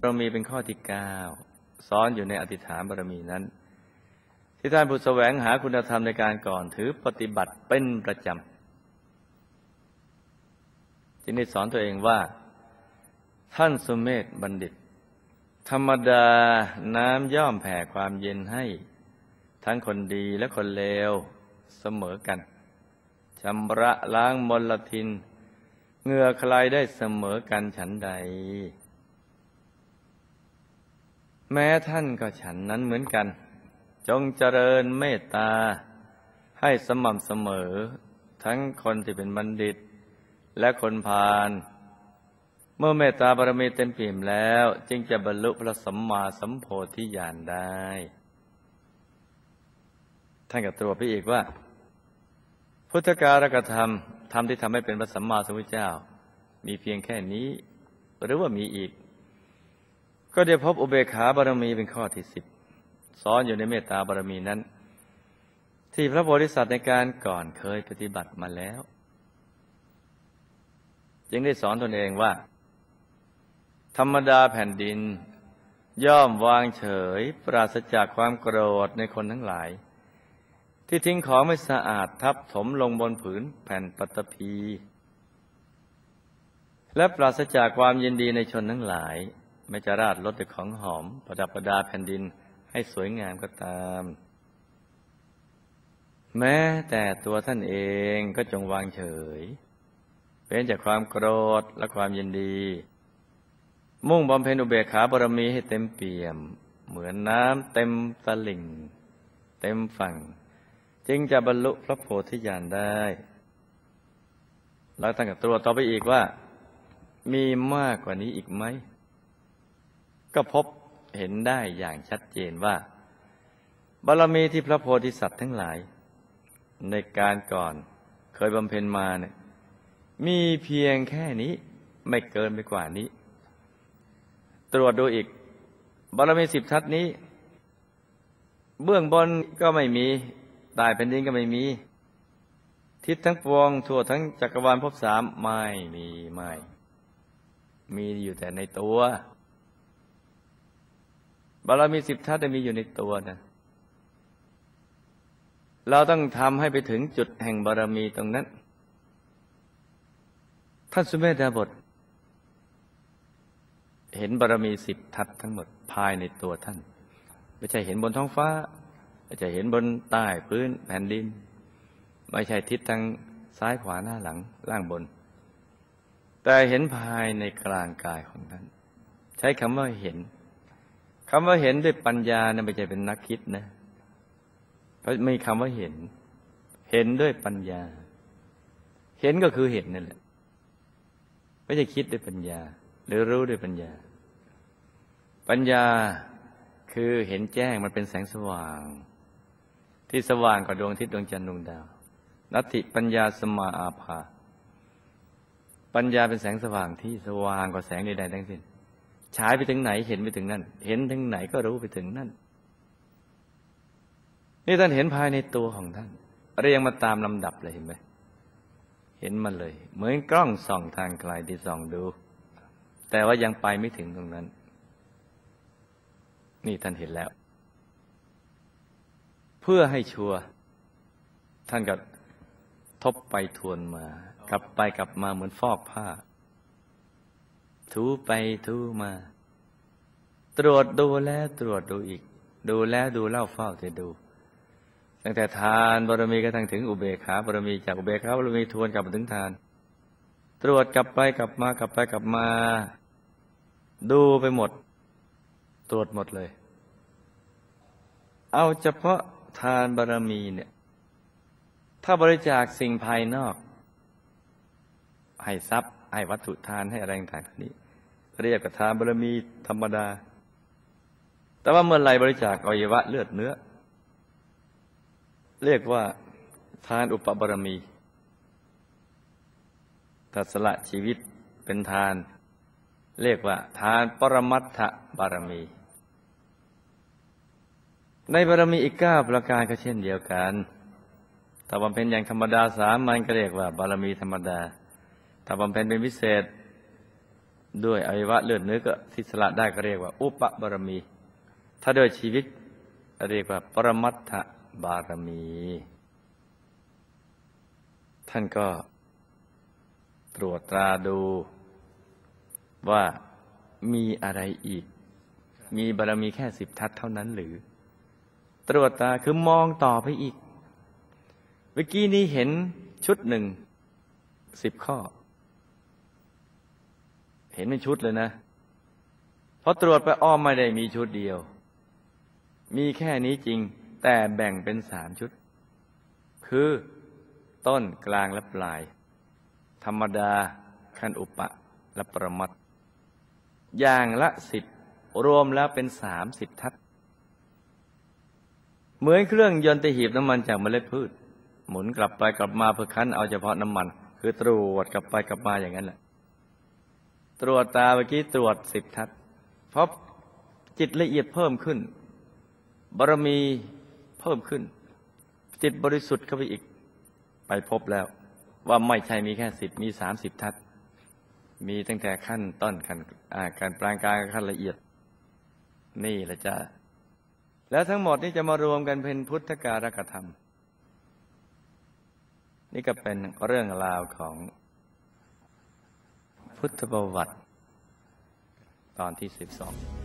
บารมีเป็นข้อที่เก้าซ้อนอยู่ในอธิษฐานบารมีนั้น ที่ท่านผู้แสวงหาคุณธรรมในการก่อนถือปฏิบัติเป็นประจำจึงได้สอนตัวเองว่า ท่านสุเมธบัณฑิต ธรรมดาน้ำย่อมแผ่ความเย็นให้ ทั้งคนดีและคนเลวเสมอกันชำระล้างมลทินเหงื่อใครได้เสมอกันฉันใด แม้ท่านก็ฉันนั้นเหมือนกัน จงเจริญเมตตา ให้สม่ำเสมอ ทั้งคนที่เป็นบัณฑิต และคนพาลเมื่อเมตตาบารมีเต็มเปี่ยมแล้ว จึงจะบรรลุพระสัมมาสัมโพธิญาณได้ ท่านก็ตรวจไปอีกว่า พุทธการกธรรมธรรมที่ทำให้เป็นพระสัมมาสัมพุทธเจ้า มีเพียงแค่นี้ หรือว่ามีอีก ก็ได้พบอุเบกขาบารมีเป็นข้อที่สิบซ้อนอยู่ในเมตตาบารมีนั้น ที่พระโพธิสัตว์ในการก่อนเคยปฏิบัติมาแล้ว จึงได้สอนตนเองว่า ธรรมดาแผ่นดิน ย่อมวางเฉย ปราศจากความโกรธในคนทั้งหลาย ที่ทิ้งของไม่สะอาดทับถมลงบนผืนแผ่นปฐพีและปราศจากความยินดีในชนทั้งหลาย ไม่จะราดรถด้วยของหอม ประดับประดาแผ่นดินให้สวยงามก็ตาม แม้แต่ตัวท่านเองก็จงวางเฉยเป็นจากความโกรธและความยินดี มุ่งบำเพ็ญอุเบกขาบารมีให้เต็มเปี่ยม เหมือนน้ำเต็มตลิ่ง เต็มฝั่ง จึงจะบรรลุพระโพธิญาณได้แล้วตั้งกับตัวต่อไปอีกว่า มีมากกว่านี้อีกไหม ก็พบเห็นได้อย่างชัดเจนว่าบารมีที่พระโพธิสัตว์ทั้งหลาย ในการก่อนเคยบำเพ็ญมาเนี่ยมีเพียงแค่นี้ไม่เกินไปกว่านี้ ตรวจดูอีกบารมีสิบทัศนี้ เบื้องบนก็ไม่มีใต้แผ่นดินก็ไม่มี ทิศทั้งปวง ทั่วทั้งจักรวาลภพสามไม่มีไม่ มีอยู่แต่ในตัว บารมีสิบทัศน์มีอยู่ในตัวนะเราต้องทำให้ไปถึงจุดแห่งบารมีตรงนั้น ท่านสุเมธดาบท เห็นบารมีสิบทัศทั้งหมดภายในตัวท่าน ไม่ใช่เห็นบนท้องฟ้าจะเห็นบนใต้พื้นแผ่นดิน ไม่ใช่ทิศทางซ้ายขวาหน้าหลังล่างบน แต่เห็นภายในกลางกายของท่าน ใช้คำว่าเห็น คำว่าเห็นด้วยปัญญาเนะไม่ใช่เป็นนักคิดนะเพราะไม่คำว่าเห็น เห็นด้วยปัญญา เห็นก็คือเห็นนั่นแหละไม่ใช่คิดด้วยปัญญา หรือรู้ด้วยปัญญา ปัญญาคือเห็นแจ้งมันเป็นแสงสว่าง ที่สว่างกว่าดวงอาทิตย์ดวงจันทร์ดวงดาวนัตติปัญญาสมาอาภา ปัญญาเป็นแสงสว่างที่สว่างกว่าแสงใดๆทั้งสิ้น ฉายไปถึงไหนเห็นไปถึงนั่น เห็นถึงไหนก็รู้ไปถึงนั่น นี่ท่านเห็นภายในตัวของท่าน เรียงมาตามลำดับเลยเห็นไหมเห็นมันเลย เหมือนกล้องส่องทางไกลที่ส่องดู แต่ว่ายังไปไม่ถึงตรงนั้น นี่ท่านเห็นแล้ว เพื่อให้ชัวร์ท่านก็ทบไปทวนมา กลับไปกลับมาเหมือนฟอกผ้า ถูไปถูมา ตรวจดูแล้วตรวจดูอีก ดูแล้วดูเล่าเฝ้าจะดู ตั้งแต่ทานบารมีก็ทั้งถึงอุเบกขาบารมีจากอุเบกขาบารมีทวนกลับมาถึงทาน ตรวจกลับไปกลับมากลับไปกลับมา ดูไปหมด ตรวจหมดเลย เอาเฉพาะทานบารมีเนี่ย ถ้าบริจาคสิ่งภายนอก ให้ทรัพย์ ให้วัตถุทานให้อะไรต่างๆนี้เรียกกับทานบารมีธรรมดา แต่ว่าเมื่อไรบริจาคอวัยวะเลือดเนื้อ เรียกว่าทานอุปบารมีตัสละชีวิตเป็นทาน เรียกว่า ทานปรมัตถบารมี ในบารมีอีกเก้าประการก็เช่นเดียวกันถ้าบำเพ็ญอย่างธรรมดาสามัญก็เรียกว่า บารมีธรรมดา ถ้าบำเพ็ญเป็นพิเศษด้วยอวัยวะเลือดเนื้อก็ที่สละได้ก็เรียกว่า อุปบารมี ถ้าด้วยชีวิตเรียกว่าปรมัตถบารมี ท่านก็ตรวจตราดูว่ามีอะไรอีก มีบารมีแค่สิบทัศเท่านั้นหรือ ตรวจตาคือมองต่อไปอีก เมื่อกี้นี้เห็นชุดหนึ่งสิบข้อ เห็นเป็นชุดเลยนะพอตรวจไปอ้อมไม่ได้มีชุดเดียว มีแค่นี้จริง แต่แบ่งเป็นสามชุด คือต้นกลางและปลาย ธรรมดาขั้นอุปะและประมัดอย่างละสิบรวมแล้วเป็นสามสิบทัศเหมือนเครื่องยนต์ตีหีบน้ำมันจากเมล็ดพืช หมุนกลับไปกลับมาเพื่อคั้นเอาเฉพาะน้ำมัน คือตรวจกลับไปกลับมาอย่างนั้นแหละ ตรวจตาเมื่อกี้ตรวจสิบทัศเพราะจิตละเอียดเพิ่มขึ้น บารมีเพิ่มขึ้น จิตบริสุทธิ์เข้าไปอีก ไปพบแล้ว ว่าไม่ใช่มีแค่สิบมีสามสิบทัศมีตั้งแต่ขั้นต้นขั้นการปรางกลางขั้นละเอียด นี่แหละจ้ะแล้วทั้งหมดนี้จะมารวมกันเป็นพุทธการกธรรม นี่ก็เป็นเรื่องราวของ พุทธประวัติ ตอนที่สิบสอง